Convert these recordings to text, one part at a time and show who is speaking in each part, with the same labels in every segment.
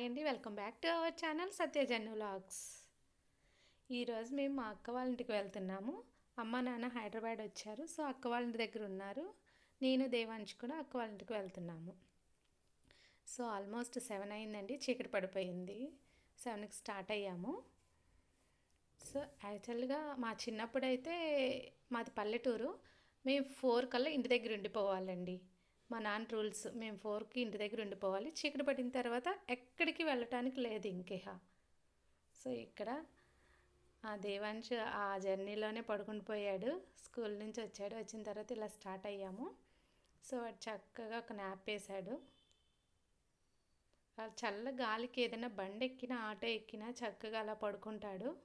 Speaker 1: Hi అండి. Welcome back to our channel Satyajannu vlogs. ఈరోజు మేము మా అక్క వాళ్ళ ఇంటికి వెళ్తున్నాము. అమ్మ నాన్న హైదరాబాద్ వచ్చారు. సో అక్క వాళ్ళ ఇంటి దగ్గర ఉన్నారు. నేను దేవాంశ్ కూడా అక్క వాళ్ళ ఇంటికి వెళ్తున్నాము. సో ఆల్మోస్ట్ సెవెన్ అయిందండి. చీకటి పడిపోయింది. సెవెన్కి స్టార్ట్ అయ్యాము. సో యాక్చువల్గా మా చిన్నప్పుడు అయితే మాది పల్లెటూరు. మేము ఫోర్ కల్లా ఇంటి దగ్గర ఉండిపోవాలండి. మా నాన్న రూల్స్ మేము ఫోర్కి ఇంటి దగ్గర ఉండిపోవాలి. చీకటి పడిన తర్వాత ఎక్కడికి వెళ్ళటానికి లేదు ఇంకేహ. సో ఇక్కడ ఆ దేవాంశ్ ఆ జర్నీలోనే పడుకుని పోయాడు. స్కూల్ నుంచి వచ్చాడు. వచ్చిన తర్వాత ఇలా స్టార్ట్ అయ్యాము. సో వాడు చక్కగా ఒక నాప్ వేశాడు. చల్ల గాలికి ఏదైనా బండి ఎక్కినా ఆటో ఎక్కినా చక్కగా అలా పడుకుంటాడు.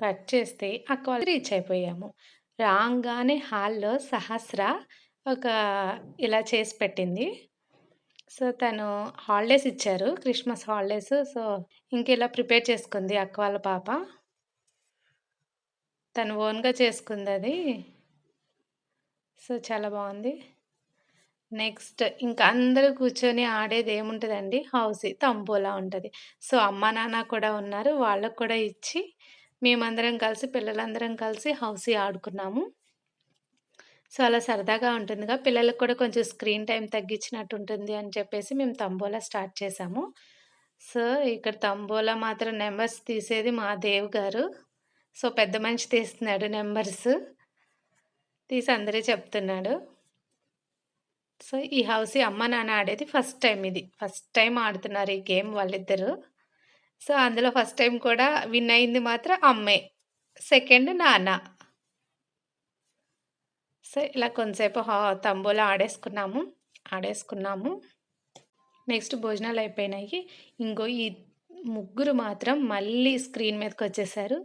Speaker 1: కట్ చేస్తే అక్క రీచ్ అయిపోయాము. రాగానే హాల్లో సహస్ర ఒక ఇలా చేసి పెట్టింది. సో తను హాలిడేస్ ఇచ్చారు. Christmas holidays. సో ఇంక ఇలా ప్రిపేర్ చేసుకుంది అక్క వాళ్ళ పాప. తను ఓన్గా చేసుకుంది అది. సో చాలా బాగుంది. నెక్స్ట్ ఇంకా అందరూ కూర్చొని ఆడేది ఏముంటుందండి? హౌస్ తంబోలా ఉంటుంది. సో అమ్మ నాన్న కూడా ఉన్నారు. వాళ్ళకు కూడా ఇచ్చి మేమందరం కలిసి పిల్లలందరం కలిసి హౌసీ ఆడుకున్నాము. సో అలా సరదాగా ఉంటుందిగా. పిల్లలకు కూడా కొంచెం స్క్రీన్ టైం తగ్గించినట్టు ఉంటుంది అని చెప్పేసి మేము తంబోలా స్టార్ట్ చేసాము. సో ఇక్కడ తంబోలా మాత్రం నెంబర్స్ తీసేది మా దేవ్ గారు. సో పెద్ద మనిషి తీస్తున్నాడు నెంబర్స్. తీసి అందరే చెప్తున్నాడు. సో ఈ హౌస్ అమ్మ నాన్న ఆడేది ఫస్ట్ టైం ఇది. ఫస్ట్ టైం ఆడుతున్నారు ఈ గేమ్ వాళ్ళిద్దరు. సో అందులో ఫస్ట్ టైం కూడా విన్ అయింది మాత్రం అమ్మే. సెకండ్ నాన్న. సో ఇలా కొంతసేపు తంబోలా ఆడేసుకున్నాము. ఆడేసుకున్నాము. నెక్స్ట్ భోజనాలు అయిపోయినాయి. ఇంకో ఈ ముగ్గురు మాత్రం మళ్ళీ స్క్రీన్ మీదకి వచ్చేసారు.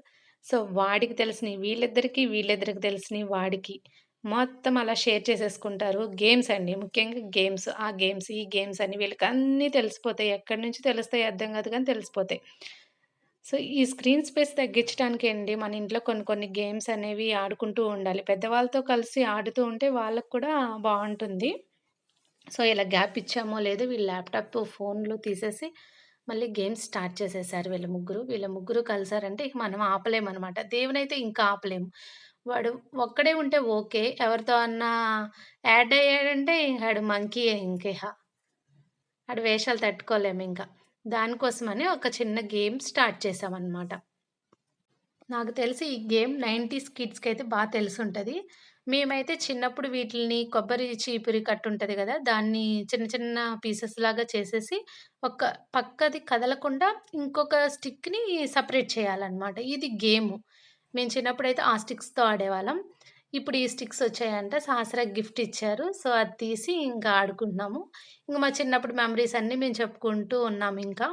Speaker 1: సో వాడికి తెలిసిన వీళ్ళిద్దరికి వీళ్ళిద్దరికి తెలిసినవి వాడికి. మొత్తం అలా షేర్ చేసేసుకుంటారు. గేమ్స్ అండి. ముఖ్యంగా గేమ్స్. ఆ గేమ్స్ ఈ గేమ్స్ అని వీళ్ళకి అన్నీ తెలిసిపోతాయి. ఎక్కడి నుంచి తెలుస్తాయి అర్థం కాదు కానీ తెలిసిపోతాయి. సో ఈ స్క్రీన్ స్పేస్ తగ్గించడానికి అండి మన ఇంట్లో కొన్ని కొన్ని గేమ్స్ అనేవి ఆడుకుంటూ ఉండాలి. పెద్దవాళ్ళతో కలిసి ఆడుతూ ఉంటే వాళ్ళకు కూడా బాగుంటుంది. సో ఇలా గ్యాప్ ఇచ్చామో లేదో వీళ్ళు ల్యాప్టాప్ ఫోన్లు తీసేసి మళ్ళీ గేమ్స్ స్టార్ట్ చేసేసారు వీళ్ళ ముగ్గురు. వీళ్ళ ముగ్గురు కలిసారంటే ఇక మనం ఆపలేమనమాట. దేవునైతే ఇంకా ఆపలేము. వాడు ఒక్కడే ఉంటే ఓకే. ఎవరితో అన్నా యాడ్ అయ్యాడంటే ఆడు మంకీ ఇంకేహ ఆడు వేషాలు తట్టుకోలేము ఇంకా. దానికోసమని ఒక చిన్న గేమ్ స్టార్ట్ చేసామన్నమాట నాకు తెలిసి ఈ గేమ్ నైంటీస్ కిడ్స్కి అయితే బాగా తెలిసి ఉంటుంది మేమైతే చిన్నప్పుడు వీటిని కొబ్బరి చీపురి కట్టు ఉంటుంది కదా దాన్ని చిన్న చిన్న పీసెస్ లాగా చేసేసి ఒక పక్కది కదలకుండా ఇంకొక స్టిక్ని సపరేట్ చేయాలన్నమాట. ఇది గేము. మేము చిన్నప్పుడు అయితే ఆ స్టిక్స్తో ఆడేవాళ్ళం. ఇప్పుడు ఈ స్టిక్స్ వచ్చాయంట. సహస్రాకి గిఫ్ట్ ఇచ్చారు. సో అది తీసి ఇంకా ఆడుకుంటున్నాము. ఇంకా మా చిన్నప్పుడు మెమరీస్ అన్నీ మేము చెప్పుకుంటూ ఉన్నాము ఇంకా.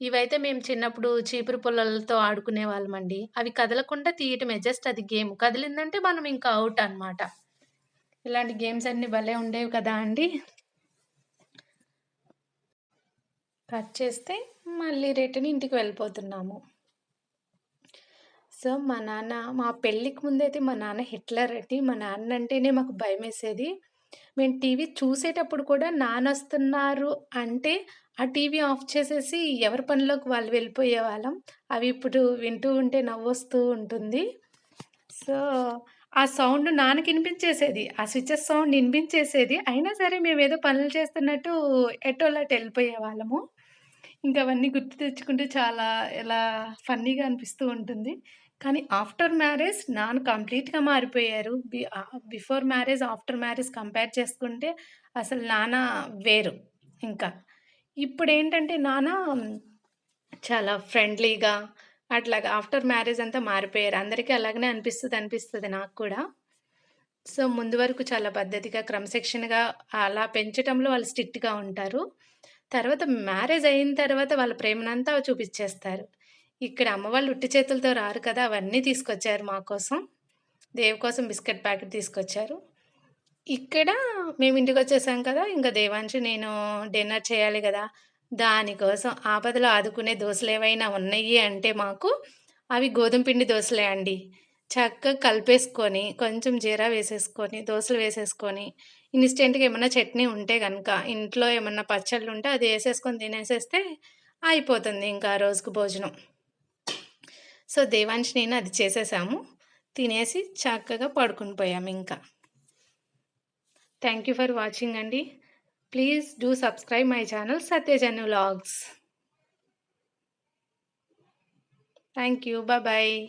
Speaker 1: ఇవైతే మేము చిన్నప్పుడు చీపురు పుల్లలతో ఆడుకునే వాళ్ళమండి. అవి కదలకుండా తీయటమే. జస్ట్ అది గేమ్. కదిలిందంటే మనం ఇంకా అవుట్ అనమాట ఇలాంటి గేమ్స్ అన్నీ భలే ఉండేవి కదా అండి. కట్ చేస్తే మళ్ళీ రిటర్న్ ఇంటికి వెళ్ళిపోతున్నాము. సో మా నాన్న మా పెళ్ళికి ముందైతే మా నాన్న హిట్లర్ అండి. మా నాన్న అంటేనే మాకు భయం వేసేది మేము టీవీ చూసేటప్పుడు కూడా నాన్న వస్తున్నారు అంటే ఆ టీవీ ఆఫ్ చేసేసి ఎవరి పనిలోకి వాళ్ళు వెళ్ళిపోయే వాళ్ళం. అవి ఇప్పుడు వింటూ ఉంటే నవ్వొస్తూ ఉంటుంది. సో ఆ సౌండ్ నాన్నకి వినిపించేసేది. ఆ స్విచెస్ సౌండ్ వినిపించేసేది. అయినా సరే మేము ఏదో పనులు చేస్తున్నట్టు ఎటోలాట్ వెళ్ళిపోయే వాళ్ళము. ఇంకా అవన్నీ గుర్తు తెచ్చుకుంటే చాలా ఎలా ఫన్నీగా అనిపిస్తూ ఉంటుంది. కానీ ఆఫ్టర్ మ్యారేజ్ నాన్న కంప్లీట్‌గా మారిపోయారు. Before marriage, after marriage compare చేసుకుంటే అసలు నాన్న వేరు ఇంకా. ఇప్పుడేంటంటే నాన్న చాలా ఫ్రెండ్లీగా అట్లాగా ఆఫ్టర్ మ్యారేజ్ అంతా మారిపోయారు. అందరికీ అలాగనే అనిపిస్తుంది అనిపిస్తుంది నాకు కూడా. సో, ముందు వరకు చాలా పద్ధతిగా, క్రమశిక్షణగా అలా పెంచడంలో వాళ్ళు స్ట్రిక్ట్‌గా ఉంటారు. తర్వాత మ్యారేజ్ అయిన తర్వాత వాళ్ళ ప్రేమనంతా చూపిచ్చేస్తారు. ఇక్కడ అమ్మవాళ్ళు ఉట్టి చేతులతో రారు కదా! అవన్నీ తీసుకొచ్చారు మా కోసం. దేవ్ కోసం బిస్కెట్ ప్యాకెట్ తీసుకొచ్చారు. ఇక్కడ మేము ఇంటికొచ్చేసాం కదా! ఇంకా దేవాంశి నేను డిన్నర్ చేయాలి కదా! దానికోసం ఆపదలో ఆదుకునే దోశలు ఏవైనా ఉన్నాయి అంటే మాకు అవి గోధుమ పిండి దోశలే అండి. చక్కగా కలిపేసుకొని, కొంచెం జీరా వేసేసుకొని, దోశలు వేసేసుకొని, ఇన్స్టెంట్‌గా ఏమన్నా చట్నీ ఉంటే కనుక ఇంట్లో ఏమన్నా పచ్చళ్ళు ఉంటే అది వేసేసుకొని తినేసేస్తే అయిపోతుంది ఇంకా రోజుకు రోజుకి భోజనం. సో, దేవాన్షి నేను అది చేసేసాము. తినేసి చక్కగా పడుకొని పోయామింకా. థ్యాంక్ యూ ఫర్ వాచింగ్ అండి. Please do subscribe my channel Satyajanu vlogs. Thank you. Bye.